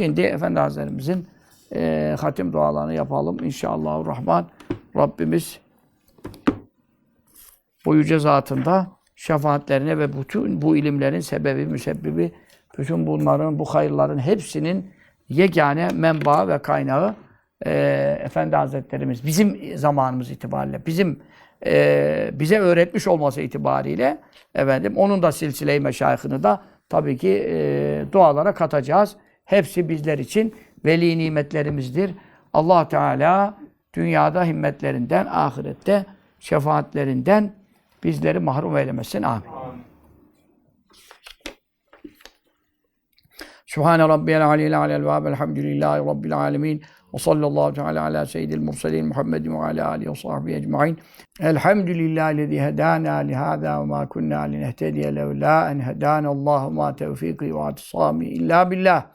Şimdi Efendi Hazretlerimizin e, hatim dualarını yapalım. İnşallah Rahman Rabbimiz bu yüce zatında şefaatlerine ve bütün bu ilimlerin sebebi, müsebbibi, bütün bunların, bu hayırların hepsinin yegane menbaı ve kaynağı e, Efendi Hazretlerimiz. Bizim zamanımız itibariyle, bizim e, bize öğretmiş olması itibariyle efendim onun da silsile-i meşayihini da tabii ki e, dualara katacağız. Hepsi bizler için veli nimetlerimizdir. Allah Teala dünyada himmetlerinden, ahirette şefaatlerinden bizleri mahrum eylemesin. Amin. Sübhane Rabbiyel Aliyyil Alel ve Elhamdülillahi Rabbil Alemin. Ve sallallahu teala ala seyyidil murselin Muhammedin ve ala alihi ve sahbihi ecma'in. Elhamdülillahi lezi hedana lihâzâ ve mâ kunnâ linehtediye levlâ en hedâna Allahu ma tevfîkî ve atisâmi illa billah.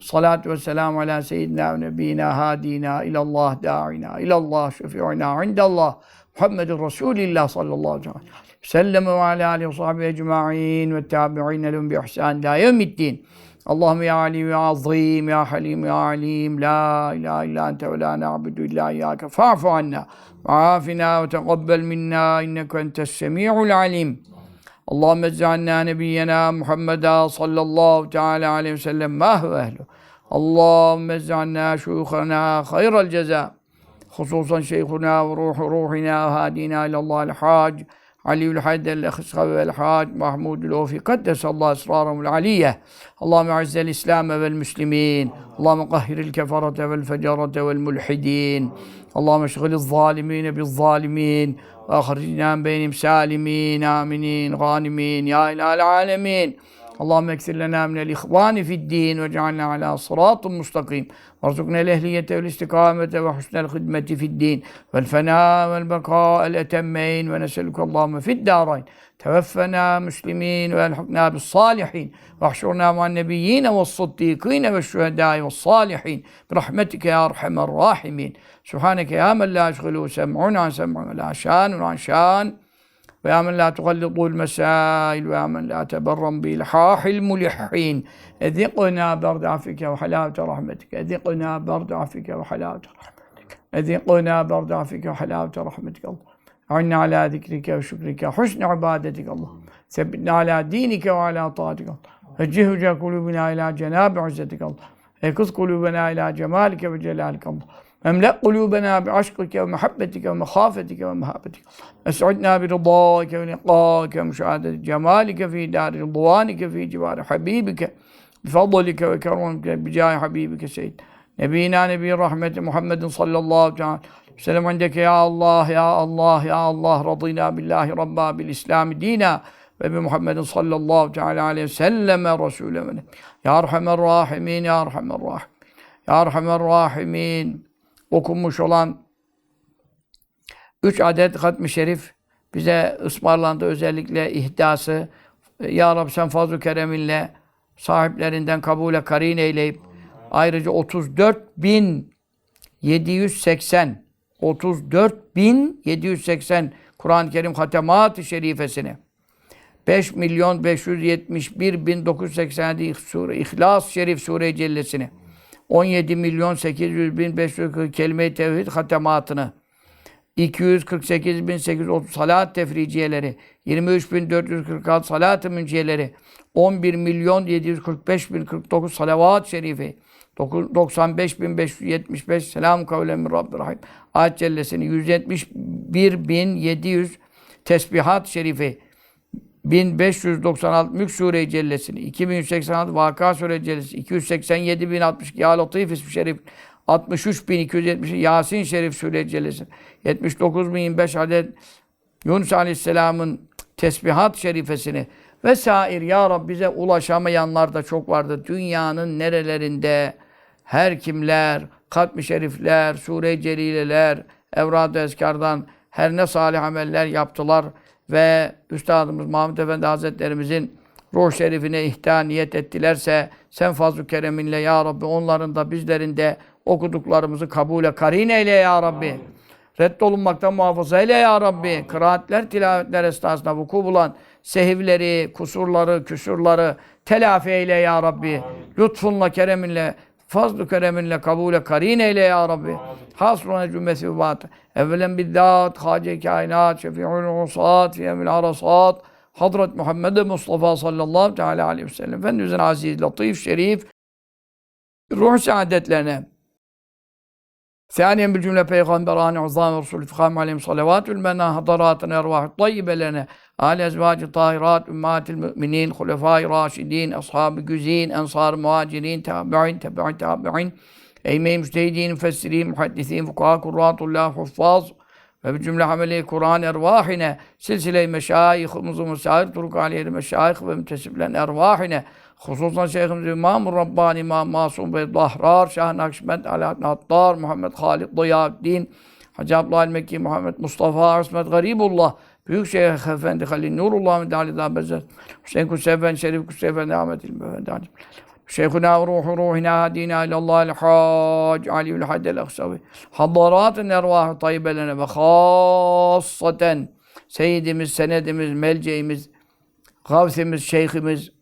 Salatu ve selamu ala seyyidina ve nebiyina hadina ilallah da'ina ilallah şefi'ina indallah. Muhammedin Resulillah sallallahu aleyhi ve sellem ve ala alihi ve sahbihi ecma'in ve tabi'ine lehum اللهم يا عليم يا عظيم يا حليم يا عليم لا إله إلا أنت ولا نعبد إلا إياك فاعف عنا وعافنا وتقبل منا إنك أنت السميع العليم. اللهم اجعلنا نبينا محمدا صلى الله تعالى عليه وسلم ما هو أهله؟ اللهم اجعلنا شيوخنا خير الجزاء خصوصا شيخنا وروح روحنا وهادينا إلى الله الحاج. علي الحيدر الأخصخ الحاج محمود الوفي قدس الله أسرارهم العلية. اللهم أعز الإسلام والمسلمين. اللهم قهر الكفرة والفجرة والملحدين. اللهم اشغل الظالمين بالظالمين. وأخرجنا من بينهم سالمين آمنين غانمين. يا إله العالمين. اللهم أكثر لنا من الإخوان في الدين واجعلنا على صراط مستقيم. وارزقنا الأهلية والاستقامة وحسن الخدمة في الدين والفناء والبقاء الأتمين. ونسألك اللهم في الدارين توفنا مسلمين وألحقنا بالصالحين. واحشرنا مع النبيين والصديقين والشهداء والصالحين. برحمتك يا أرحم الراحمين. سبحانك يا من لا يشغل سمعنا عن سمع ولا شان عن شان. ويا من لا تغلطوا المسائل ويا من لا تبرم بإلحاح الملحين. أذقنا برد عفوك وحلاوة رحمتك. أذقنا برد عفوك وحلاوة رحمتك. أذقنا برد عفوك وحلاوة رحمتك. الله أعنا على ذكرك وشكرك حسن عبادتك. الله ثبتنا على دينك وعلى طاعتك. الله وجه قلوبنا إلى جناب عزتك. الله ايقظ قلوبنا إلى جمالك وجلالك. الله Emle kulubena bi aşkike ve muhabbetike ve mehafetike ve muhabbetike. Es'udna bi rıdâke ve liqâke ve müşahadeti cemalike fi dâri rıdvânike fi civâri habibike. Bifadlike ve kerumike bi cahı habibike seyyid. Nebina nebi rahmeti Muhammedin sallallahu aleyhi ve sellem indeke ya Allah ya Allah ya Allah radina billahi rabba bil islami dina ve bi Muhammedin sallallahu teala aleyhi ve selleme Resulü Ya Erhamer Rahimin Ya Erhamer Rahimin Ya Erhamer Rahimin okunmuş olan üç adet hatmi şerif bize ısmarlandı özellikle ihdası. Ya Rabbi sen fazl-ı kereminle sahiplerinden kabule karin eyleyip ayrıca 34 bin 780 34 bin 780 Kur'an-ı Kerim hatemat-ı şerifesini 5 milyon 571 bin 987 sure İhlas Şerif Sure-i Cellesini 17 milyon 800 bin 540 kelime-i tevhid hatematını 248 bin 830 salat tefriciyeleri 23 bin 446 salat-ı münciyeleri 11 milyon 745 bin 49 salavat-ı şerifi 95 bin 575 selam kavlen min Rabbir Rahim. Ayet cellesini 171 bin 700 tesbihat şerifi 1596 Mülk Sure-i Cellesini, 2186 Vaka Sure-i Cellesi, 287 bin 62 Ya Latif İsmi Şerif, 63 bin 270 Yasin Şerif Sure-i Cellesi, 79 bin 25 adet Yunus Aleyhisselam'ın tesbihat şerifesini vesair ya Rabbi bize ulaşamayanlar da çok vardı. Dünyanın nerelerinde her kimler, katmi şerifler, sure-i celileler, evrad-ı eskardan her ne salih ameller yaptılar ve Üstadımız Mahmud Efendi Hazretlerimizin ruh şerifine ihtar niyet ettilerse sen fazl-ı kereminle ya Rabbi onların da bizlerin de okuduklarımızı kabule karin eyle ya Rabbi. Reddolunmaktan muhafaza eyle ya Rabbi. Kıraatler, tilavetler esnasında vuku bulan sehivleri, kusurları, küsurları telafi eyle ya Rabbi. Lütfunla, kereminle Fazl-ı kereminle kabule karin eyle ya Rabbi. Hasruna cümlesi vat. Evvelen bizzat, hace kainat, şefi'ul usat, fi emil arasat. Hazret Muhammed Mustafa sallallahu teala aleyhi ve sellem. Efendimizin aziz, latif, şerif, ruh saadetlerine. Saniyen bir cümle peygamberane uzam ve resulü fıkham aleyhim salavatül mena hadaratın ervahı tayyibelerine âli ezvacı tahirat ümmatil müminin hulefai raşidin ashab-ı güzin ensar muhacirin tabi'in tabi'in tabi'in eyyme-i müstehidin müfessirin muhaddisin fukaha kurratullah huffaz ve bir cümle hameli Kur'an ervahine silsile-i meşayihimizin mesair turuk aleyhi meşayih ve mütesiplen ervahine hususan Şeyhimiz İmam-ı Rabbani İmam Masum ve Dahrar Şah Nakşibend Alaaddin Hattar Muhammed Halid Diyaddin Hacı Abdülhamid Mekki Muhammed Mustafa İsmet Garibullah Büyük Şeyh Efendi Halil Nurullah Medali Dabezer Hüseyin Kutsi Efendi Şerif Kutsi Efendi Ahmet İlmi Efendi Ali Şeyhuna ruhu ruhina hadina ilallahil hac aliyül haddel aksavi haddaratın ervahı tayyibelerine ve khassaten Seyyidimiz, senedimiz, melceğimiz, gavsimiz, şeyhimiz,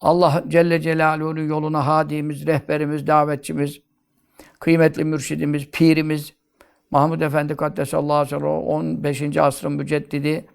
Allah Celle Celaluhu'nun yoluna hadimiz, rehberimiz, davetçimiz, kıymetli mürşidimiz, pirimiz, Mahmud Efendi Kaddesallahu aleyhi ve sellem 15. asrın müceddidi,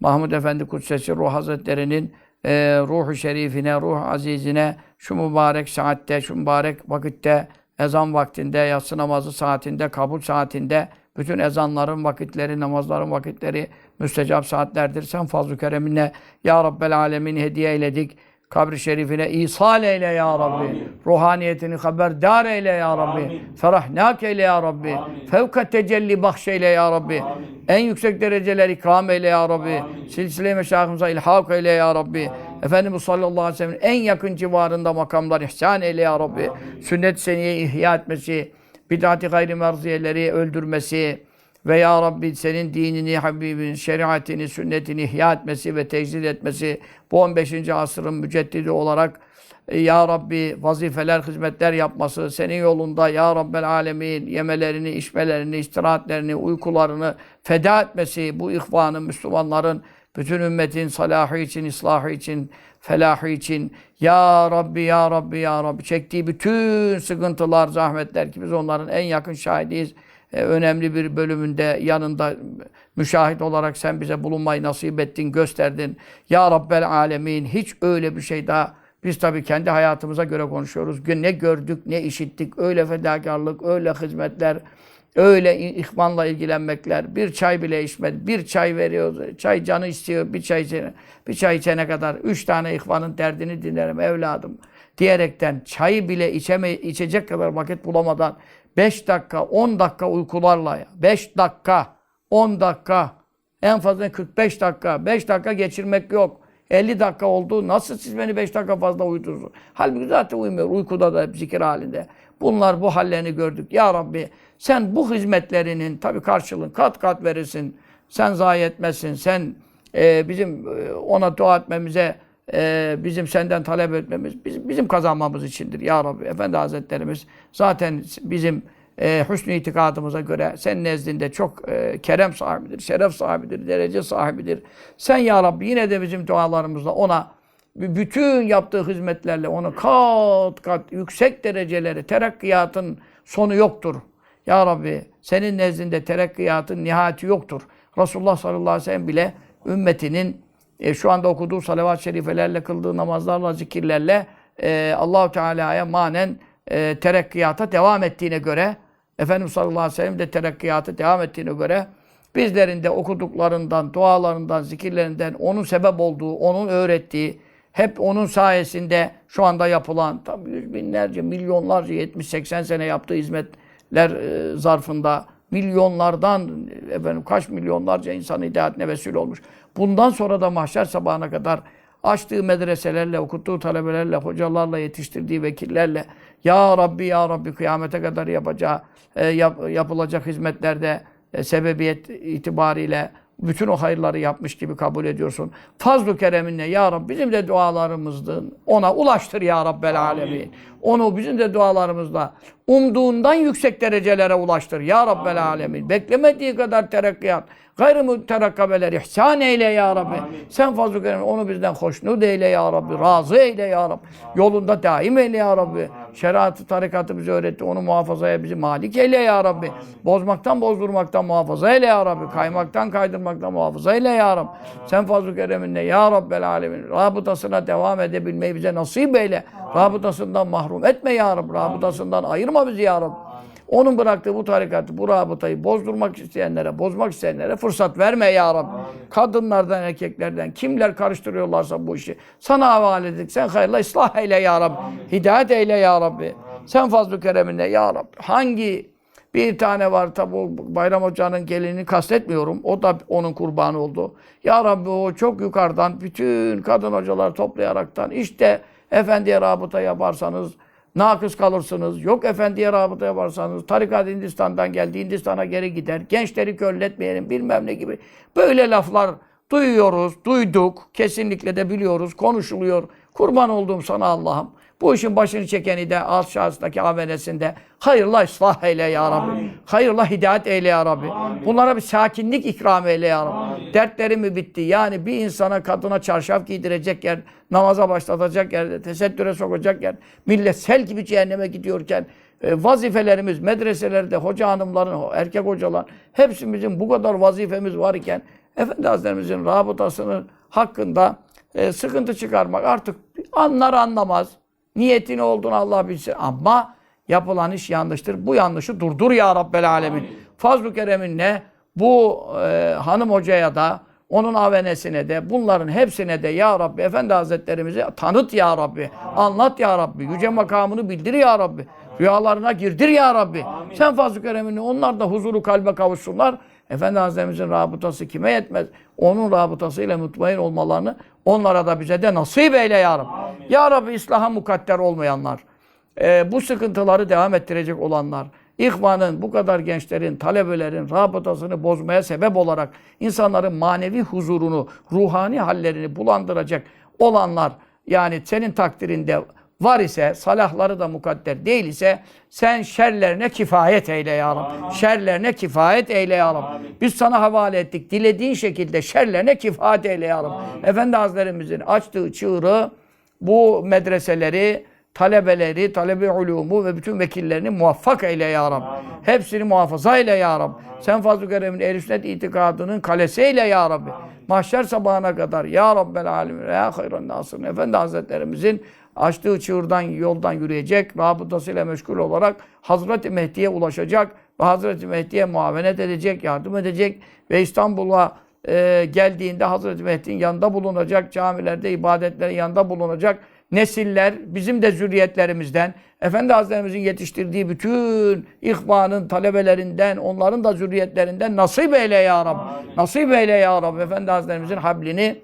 Mahmud Efendi Kudsesi Ruh Hazretleri'nin e, ruhu şerifine, ruh azizine şu mübarek saatte, şu mübarek vakitte, ezan vaktinde, yatsı namazı saatinde, kabul saatinde, bütün ezanların vakitleri, namazların vakitleri müstecap saatlerdir. Sen fazl-ı kereminle Ya Rabbel Alemin hediye eyledik. Kabri şerifine ihsal eyle ya Rabbi. Amin. Ruhaniyetini haberdar eyle ya Rabbi. Amin. Ferahnak eyle ya Rabbi. Amin. Fevkat tecelli bahşeyle ya Rabbi. Amin. En yüksek dereceler ikram eyle ya Rabbi. Amin. Silsile-i meşahımıza ilhak eyle ya Rabbi. Efendimiz sallallahu aleyhi ve sellem'in en yakın civarında makamlar ihsan eyle ya Rabbi. Sünnet seniye ihya etmesi, bid'at-ı gayri merziyeleri öldürmesi ve ya Rabbi senin dinini, Habibin, şeriatini, sünnetini ihya etmesi ve tecdid etmesi bu 15. asrın müceddidi olarak e, Ya Rabbi vazifeler, hizmetler yapması, senin yolunda Ya Rabbel Alemin yemelerini, içmelerini, istirahatlerini, uykularını feda etmesi, bu ihvanın, Müslümanların, bütün ümmetin salahı için, islahı için, felahı için Ya Rabbi, Ya Rabbi, Ya Rabbi çektiği bütün sıkıntılar, zahmetler ki biz onların en yakın şahidiyiz. E, önemli bir bölümünde yanında müşahit olarak sen bize bulunmayı nasip ettin, gösterdin. Ya Rabbel Alemin hiç öyle bir şey daha biz tabii kendi hayatımıza göre konuşuyoruz. Ne gördük, ne işittik. Öyle fedakarlık, öyle hizmetler, öyle ihvanla ilgilenmekler. Bir çay bile içmedi. Bir çay veriyor. Çay canı istiyor. Bir çay içene, bir çay içene kadar üç tane ihvanın derdini dinlerim evladım. Diyerekten çayı bile içeme, içecek kadar vakit bulamadan 5 dakika, 10 dakika uykularla ya. 5 dakika, 10 dakika, en fazla 45 dakika, 5 dakika geçirmek yok. 50 dakika oldu. Nasıl siz beni 5 dakika fazla uyutursunuz? Halbuki zaten uyumuyor. Uykuda da hep zikir halinde. Bunlar bu hallerini gördük. Ya Rabbi sen bu hizmetlerinin tabii karşılığını kat kat verirsin. Sen zayi etmezsin. Sen e, bizim e, ona dua etmemize, e, bizim senden talep etmemiz, bizim, bizim kazanmamız içindir. Ya Rabbi Efendi Hazretlerimiz zaten bizim e, hüsnü itikadımıza göre senin nezdinde çok e, kerem sahibidir, şeref sahibidir, derece sahibidir. Sen ya Rabbi yine de bizim dualarımızla ona bütün yaptığı hizmetlerle onu kat kat yüksek dereceleri, terakkiyatın sonu yoktur. Ya Rabbi senin nezdinde terakkiyatın nihayeti yoktur. Resulullah sallallahu aleyhi ve sellem bile ümmetinin e, şu anda okuduğu salavat-ı şerifelerle, kıldığı namazlarla, zikirlerle e, Allahu Teala'ya manen e, terakkiyata devam ettiğine göre Efendimiz sallallahu aleyhi ve sellem de terakkiyata devam ettiğine göre bizlerin de okuduklarından, dualarından, zikirlerinden onun sebep olduğu, onun öğrettiği, hep onun sayesinde şu anda yapılan tam yüz binlerce, milyonlarca, 70-80 sene yaptığı hizmetler e, zarfında milyonlardan, efendim kaç milyonlarca insan hidayetine vesile olmuş. Bundan sonra da mahşer sabahına kadar açtığı medreselerle, okuttuğu talebelerle, hocalarla, yetiştirdiği vekillerle Ya Rabbi, Ya Rabbi kıyamete kadar yapacağı, e, yap- yapılacak hizmetlerde e, sebebiyet itibariyle bütün o hayırları yapmış gibi kabul ediyorsun. Fazl-ı kereminle ya Rabbi bizim de dualarımızdan ona ulaştır ya Rabbel alemin. Onu bizim de dualarımızla umduğundan yüksek derecelere ulaştır ya Rabbel alemin. Beklemediği kadar terakkiyat, gayrı müterakkabeler ihsan eyle ya Rabbi. Sen fazl-ı kerem onu bizden hoşnut eyle ya Rabbi. Razı eyle ya Rabbi. Yolunda daim eyle ya Rabbi. Şeriatı, tarikatı bize öğretti. Onu muhafazaya bizi malik eyle ya Rabbi. Bozmaktan, bozdurmaktan muhafaza eyle ya Rabbi. Kaymaktan, kaydırmaktan muhafaza eyle ya Rabbi. Sen fazl-ı kereminle ya Rabbel alemin. Rabıtasına devam edebilmeyi bize nasip eyle. Rabıtasından mahrum etme ya Rabbi. Rabıtasından ayırma bizi ya Rabbi. Onun bıraktığı bu tarikatı, bu rabıtayı bozdurmak isteyenlere, bozmak isteyenlere fırsat verme ya Rabbi. Kadınlardan, erkeklerden kimler karıştırıyorlarsa bu işi sana havale ettik. Sen hayırla ıslah eyle ya Rabbi. Hidayet eyle ya Rabbi. Sen fazl-ı kereminle ya Rabbi. Hangi bir tane var tabi Bayram Hoca'nın gelini kastetmiyorum. O da onun kurbanı oldu. Ya Rabbi o çok yukarıdan bütün kadın hocalar toplayaraktan işte efendiye rabıta yaparsanız nakıs kalırsınız. Yok efendiye rabıta yaparsanız tarikat Hindistan'dan geldi. Hindistan'a geri gider. Gençleri körletmeyelim bilmem ne gibi. Böyle laflar duyuyoruz, duyduk. Kesinlikle de biliyoruz. Konuşuluyor. Kurban olduğum sana Allah'ım. Bu işin başını çekeni de alt şahıstaki avenesinde hayırla ıslah eyle ya Rabbi. Hayırla hidayet eyle ya Rabbi. Bunlara bir sakinlik ikram eyle ya Rabbi. Dertleri mi bitti? Yani bir insana kadına çarşaf giydirecek yer, namaza başlatacak yer, tesettüre sokacak yer, millet sel gibi cehenneme gidiyorken e, vazifelerimiz, medreselerde hoca hanımların, erkek hocalar hepsimizin bu kadar vazifemiz var iken Efendi Hazretlerimizin rabıtasının hakkında e, sıkıntı çıkarmak artık anlar anlamaz. Niyetin olduğunu Allah bilsin. Ama yapılan iş yanlıştır. Bu yanlışı durdur ya Rabbel Alemin. Fazl-ı Kerem'inle bu e, hanım hocaya da onun avenesine de bunların hepsine de ya Rabbi Efendi Hazretlerimizi tanıt ya Rabbi. Anlat ya Rabbi. Yüce makamını bildir ya Rabbi. Rüyalarına girdir ya Rabbi. Sen fazl-ı kereminle onlar da huzuru kalbe kavuşsunlar. Efendi Hazretlerimizin rabıtası kime yetmez? Onun rabıtasıyla mutmain olmalarını onlara da bize de nasip eyle ya Rabbi. Ya Rabbi islaha mukadder olmayanlar, e, bu sıkıntıları devam ettirecek olanlar, İhvanın, bu kadar gençlerin, talebelerin rabıtasını bozmaya sebep olarak insanların manevi huzurunu, ruhani hallerini bulandıracak olanlar, yani senin takdirinde var ise, salahları da mukadder değil ise sen şerlerine kifayet eyle ya Rabbi. Şerlerine kifayet eyle ya Rabbi. Biz sana havale ettik. Dilediğin şekilde şerlerine kifayet eyle ya Rabbi. Efendi Hazretlerimizin açtığı çığırı bu medreseleri, talebeleri, talebe ulumu ve bütün vekillerini muvaffak eyle ya Rabbi. Hepsini muhafaza eyle ya Rabbi. Sen fazl-ı keremin ehl sünnet itikadının kalesi eyle ya Rabbi. Mahşer sabahına kadar ya Rabbel alemin ya hayran nasırın. Efendi Hazretlerimizin açtığı çığırdan, yoldan yürüyecek, rabıtasıyla meşgul olarak Hazreti Mehdi'ye ulaşacak ve Hazreti Mehdi'ye muavenet edecek, yardım edecek ve İstanbul'a e, geldiğinde Hazreti Mehdi'nin yanında bulunacak, camilerde, ibadetlerin yanında bulunacak nesiller, bizim de zürriyetlerimizden, Efendi Hazretlerimizin yetiştirdiği bütün ihvanın talebelerinden, onların da zürriyetlerinden nasip eyle ya Rabbi. Nasip eyle ya Rabbi. Efendi Hazretlerimizin hablini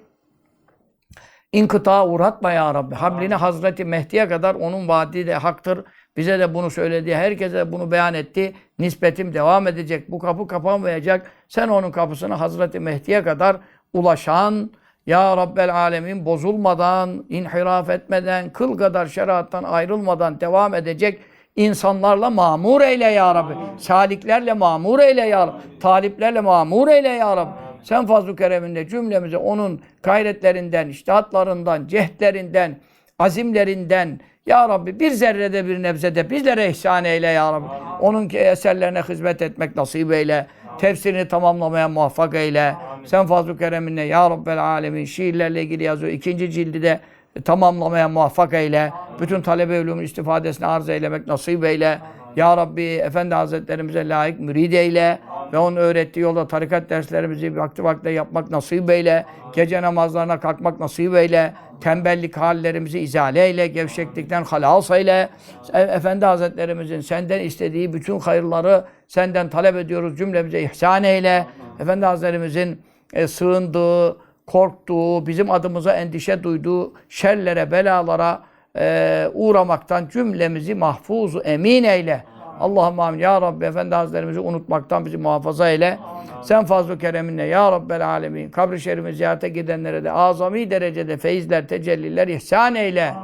inkıta uğratma ya Rabbi. Hablini Hazreti Mehdi'ye kadar onun vaadi de haktır. Bize de bunu söyledi. Herkese de bunu beyan etti. Nispetim devam edecek. Bu kapı kapanmayacak. Sen onun kapısını Hazreti Mehdi'ye kadar ulaşan ya Rabbel Alemin bozulmadan, inhiraf etmeden, kıl kadar şeriattan ayrılmadan devam edecek insanlarla mamur eyle ya Rabbi. Saliklerle mamur eyle ya Rabbi. Taliplerle mamur eyle ya Rabbi. Sen fazl-ı kereminde cümlemize onun gayretlerinden, iştihatlarından, cehdlerinden, azimlerinden ya Rabbi bir zerrede bir nebzede bizlere ihsan eyle ya Rabbi. Onun ki eserlerine hizmet etmek nasip eyle. Tefsirini tamamlamaya muvaffak eyle. Sen fazl-ı kereminle ya Rabbel alemin şiirlerle ilgili yazıyor. İkinci cildi de tamamlamaya muvaffak eyle. Bütün talebe ulumun istifadesine arz eylemek nasip eyle. Ya Rabbi Efendi Hazretlerimize layık mürid eyle ve onun öğrettiği yolda tarikat derslerimizi vakti vakti yapmak nasip eyle. Gece namazlarına kalkmak nasip eyle. Tembellik hallerimizi izale eyle. Gevşeklikten halas eyle. E- Efendi Hazretlerimizin senden istediği bütün hayırları senden talep ediyoruz. Cümlemize ihsan eyle. Efendi Hazretlerimizin e, sığındığı, korktuğu, bizim adımıza endişe duyduğu şerlere, belalara e, uğramaktan cümlemizi mahfuzu emin eyle. Allahümme amin. Ya Rabbi Efendi Hazretlerimizi unutmaktan bizi muhafaza eyle. Sen fazl-ı kereminle Ya Rabbel alemin. Kabri şerifi ziyarete gidenlere de azami derecede feyizler, tecelliler ihsan eyle.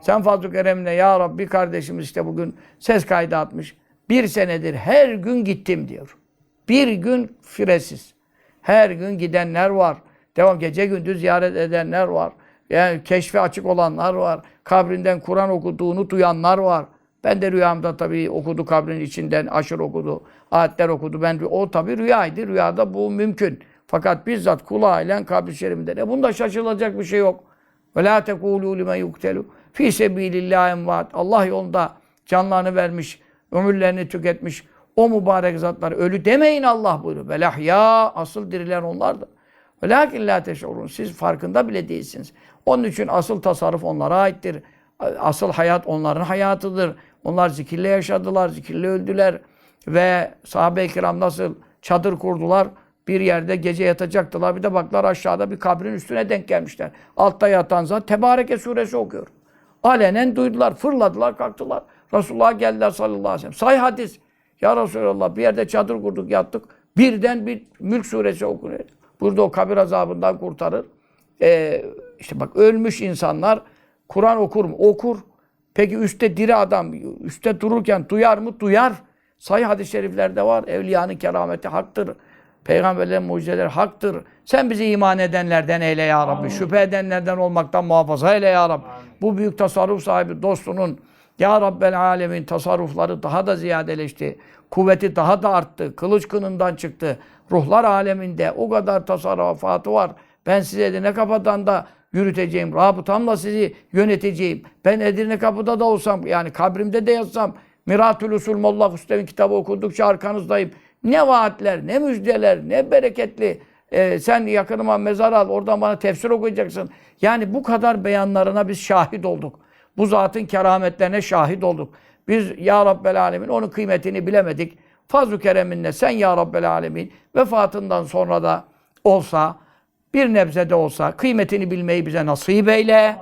Sen fazl-ı kereminle Ya Rabbi kardeşimiz işte bugün ses kaydı atmış. Bir senedir her gün gittim diyor. Bir gün firesiz. Her gün gidenler var. Devam gece gündüz ziyaret edenler var. Yani keşfe açık olanlar var. Kabrinden Kur'an okuduğunu duyanlar var. Ben de rüyamda tabii okudu kabrin içinden aşır okudu. Ayetler okudu. Ben o tabii rüyaydı. Rüyada bu mümkün. Fakat bizzat kulağıyla kabri şerifinde. E bunda şaşılacak bir şey yok. Ve la tekulu limen yuktelu fi sebilillahi emvat. Allah yolunda canlarını vermiş, ömürlerini tüketmiş. O mübarek zatlar ölü demeyin Allah buyuruyor. Ve lahya asıl diriler onlardır. Ve lakin la teşurun. Siz farkında bile değilsiniz. Onun için asıl tasarruf onlara aittir. Asıl hayat onların hayatıdır. Onlar zikirle yaşadılar, zikirle öldüler. Ve sahabe-i kiram nasıl çadır kurdular, bir yerde gece yatacaktılar. Bir de baklar aşağıda bir kabrin üstüne denk gelmişler. Altta yatan zat Tebareke suresi okuyor. Alenen duydular, fırladılar, kalktılar. Resulullah'a geldiler sallallahu aleyhi ve sellem. Say hadis. Ya Resulallah bir yerde çadır kurduk, yattık. Birden bir Mülk suresi okunuyor. Burada o kabir azabından kurtarır. Ee, işte bak ölmüş insanlar Kur'an okur mu? Okur. Peki üstte diri adam üstte dururken duyar mı? Duyar. Sayı hadis-i şeriflerde var. Evliyanın kerameti haktır. Peygamberlerin mucizeleri haktır. Sen bizi iman edenlerden eyle ya Rabbi. Şüphe edenlerden olmaktan muhafaza eyle ya Rabbi. Bu büyük tasarruf sahibi dostunun ya Rabbel alemin tasarrufları daha da ziyadeleşti. Kuvveti daha da arttı. Kılıç kınından çıktı. Ruhlar aleminde o kadar tasarrufatı var. Ben size Edirne Kapı'dan da yürüteceğim. Rabıtamla sizi yöneteceğim. Ben Edirne Kapı'da da olsam, yani kabrimde de yatsam, Miratül Usul Molla Hüsnev'in kitabı okudukça arkanızdayım. Ne vaatler, ne müjdeler, ne bereketli. Ee, sen yakınıma mezar al, oradan bana tefsir okuyacaksın. Yani bu kadar beyanlarına biz şahit olduk. Bu zatın kerametlerine şahit olduk. Biz Ya Rabbel Alemin onun kıymetini bilemedik. Fazl-ı kereminle sen Ya Rabbel Alemin vefatından sonra da olsa bir nebze de olsa kıymetini bilmeyi bize nasip eyle.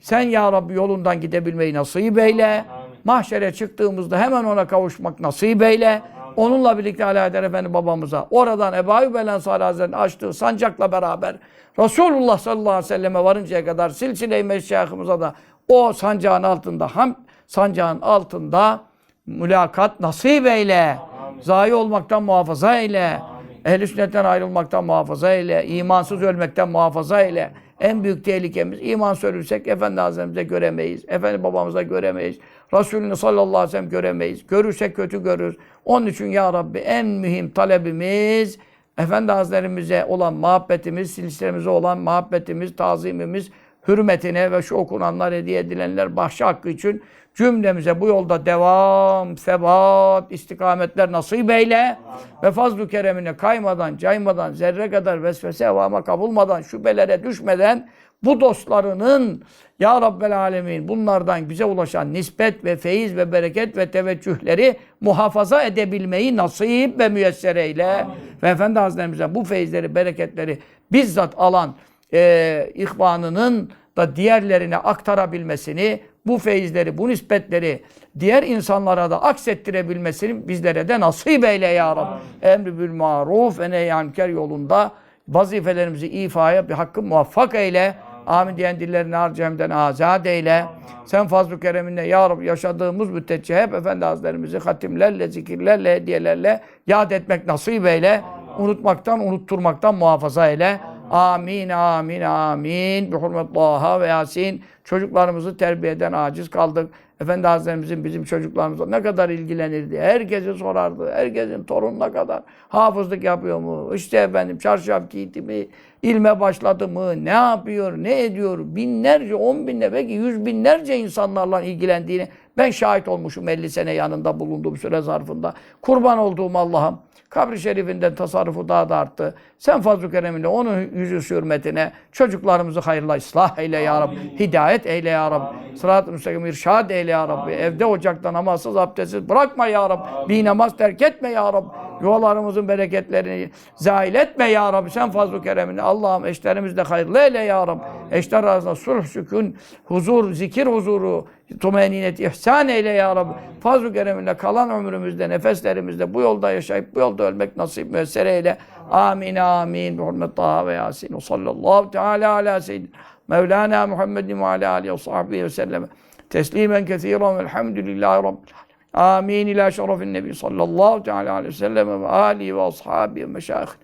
Sen Ya Rabbi yolundan gidebilmeyi nasip eyle. Mahşere çıktığımızda hemen ona kavuşmak nasip eyle. Onunla birlikte Alaeddin Efendi babamıza oradan Ebu Ayyub el Ensari Hazretleri'nin açtığı sancakla beraber Resulullah sallallahu aleyhi ve selleme varıncaya kadar silsile-i meşayihimize da o sancağın altında ham sancağın altında mülakat nasip eyle. Zayi olmaktan muhafaza eyle. Ehl-i sünnetten ayrılmaktan muhafaza eyle. imansız ölmekten muhafaza eyle. En büyük tehlikemiz iman ölürsek Efendi Hazretimize göremeyiz. Efendi babamıza göremeyiz. Resulünü sallallahu aleyhi ve sellem göremeyiz. Görürsek kötü görürüz. Onun için ya Rabbi en mühim talebimiz Efendi Hazretlerimize olan muhabbetimiz, silsilemize olan muhabbetimiz, tazimimiz, hürmetine ve şu okunanlar hediye edilenler bahşi hakkı için cümlemize bu yolda devam, sebat, istikametler nasip eyle. Ve fazl-ı keremine kaymadan, caymadan, zerre kadar vesvese evama kapılmadan, şüphelere düşmeden bu dostlarının Ya Rabbel Alemin bunlardan bize ulaşan nispet ve feyiz ve bereket ve teveccühleri muhafaza edebilmeyi nasip ve müyesser eyle. Ve Efendi Hazretlerimize bu feyizleri, bereketleri bizzat alan e, ihvanının da diğerlerine aktarabilmesini, bu feyizleri, bu nispetleri diğer insanlara da aksettirebilmesini bizlere de nasip eyle ya Rabbi. Emri bil maruf ve nehyanker yolunda vazifelerimizi ifaya bir hakkı muvaffak eyle. Amin diyen dillerini harcamden azat eyle. Sen fazl-ı kereminle ya Rabbi yaşadığımız müddetçe hep Efendi Hazretlerimizi hatimlerle, zikirlerle, hediyelerle yad etmek nasip eyle. Unutmaktan, unutturmaktan muhafaza eyle. Amin, amin, amin. Bi hurmet Taha ve Yasin. Çocuklarımızı terbiyeden aciz kaldık. Efendi Hazretlerimizin bizim çocuklarımızla ne kadar ilgilenirdi. Herkese sorardı. Herkesin torununa kadar. Hafızlık yapıyor mu? İşte efendim çarşaf giydi mi? İlme başladı mı? Ne yapıyor? Ne ediyor? Binlerce, on binle belki yüz binlerce insanlarla ilgilendiğini ben şahit olmuşum 50 sene yanında bulunduğum süre zarfında. Kurban olduğum Allah'ım. Kabri şerifinden tasarrufu daha da arttı. Sen fazl-ı kereminle onun yüzü hürmetine çocuklarımızı hayırla ıslah eyle ya Rabbi. Hidayet eyle ya Rabbi. Sırat-ı müstakim irşad eyle ya Rabbi. Evde ocakta namazsız abdestsiz bırakma ya Rabbi. Bir namaz terk etme ya Rabbi. Yuvalarımızın bereketlerini zahil etme ya Rabbi. Sen fazl-ı kereminle. Allah'ım eşlerimizle hayırlı eyle ya Rabbi. Eşler arasında sulh, sükun, huzur, zikir huzuru, tumeninet, ihsan eyle ya Rabbi. Fazl-ı kereminle kalan ömrümüzde, nefeslerimizde bu yolda yaşayıp bu yolda ölmek nasip müessere eyle. Amin amin. Bi hurmet Taha ve Yasin. Sallallahu teala ala seyyidina Mevlana Muhammedin ve ala alihi ve sahbihi ve sellem. Teslimen kethiren velhamdülillahi rabbil. آمين. إلى شرف النبي صلى الله تعالى عليه وسلم وآله وأصحابه ومشايخ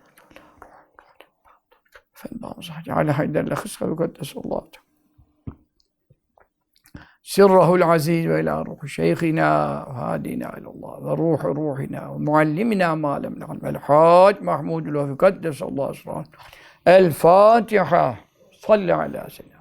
فالبعض صح جعل حيدر لخسق وقدس الله سره العزيز وإلى روح شيخنا وهادينا إلى الله وروح روحنا ومعلمنا ما لم نعلم. الحاج محمود الوفي قدس الله سبحانه الفاتحة. صلى على سيدنا